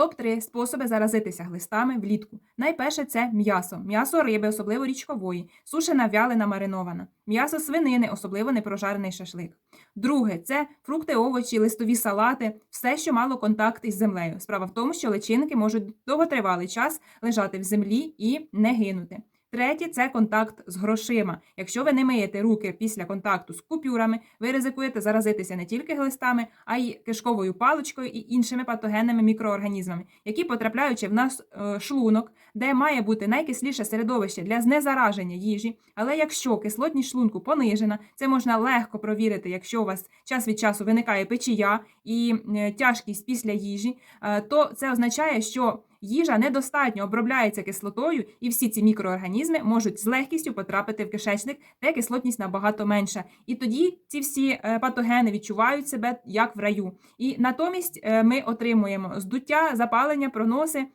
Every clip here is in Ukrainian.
Топ-3 способи заразитися глистами влітку. Найперше це м'ясо, м'ясо риби, особливо річкової, сушена вялена маринована, м'ясо свинини, особливо непрожарений шашлик. Друге це фрукти, овочі, листові салати, все, що мало контакт із землею. Справа в тому, що личинки можуть довготривалий час лежати в землі і не гинути. Третє це контакт з грошима. Якщо ви не миєте руки після контакту з купюрами, ви ризикуєте заразитися не тільки глистами, а й кишковою паличкою і іншими патогенними мікроорганізмами, які потрапляючи в наш е, шлунок, де має бути найкисліше середовище для знезараження їжі. Але якщо кислотність шлунку понижена, це можна легко провірити, якщо у вас час від часу виникає печія і е, тяжкість після їжі, е, то це означає, що їжа недостатньо обробляється кислотою, і всі ці мікроорганізми можуть з легкістю потрапити в кишечник, де кислотність набагато менша. І тоді ці всі е, патогени відчувають себе як в раю. І натомість е, ми отримуємо здуття, запалення, проноси.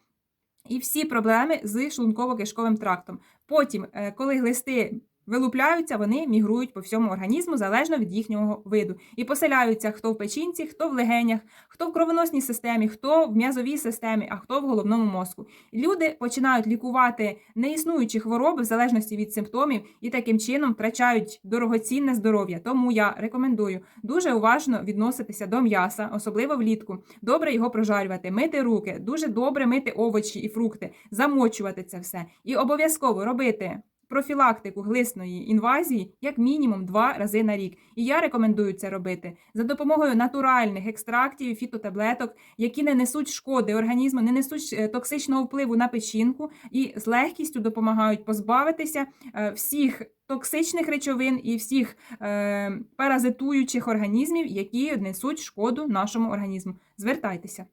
І всі проблеми з шлунково-кишковим трактом. Потім, е, коли глисти вилупляються, вони мігрують по всьому організму залежно від їхнього виду. І поселяються хто в печінці, хто в легенях, хто в кровоносній системі, хто в м'язовій системі, а хто в головному мозку. Люди починають лікувати неіснуючі хвороби в залежності від симптомів і таким чином втрачають дорогоцінне здоров'я. Тому я рекомендую дуже уважно відноситися до м'яса, особливо влітку. Добре його прожарювати, мити руки, дуже добре мити овочі і фрукти, замочувати це все. І обов'язково робити профілактику глисної інвазії як мінімум два рази на рік. І я рекомендую це робити за допомогою натуральних екстрактів, фітотаблеток, які не несуть шкоди організму, не несуть е, токсичного впливу на печінку і з легкістю допомагають позбавитися е, всіх. Токсичних речовин і всіх е, паразитуючих організмів, які несуть шкоду нашому організму. Звертайтеся.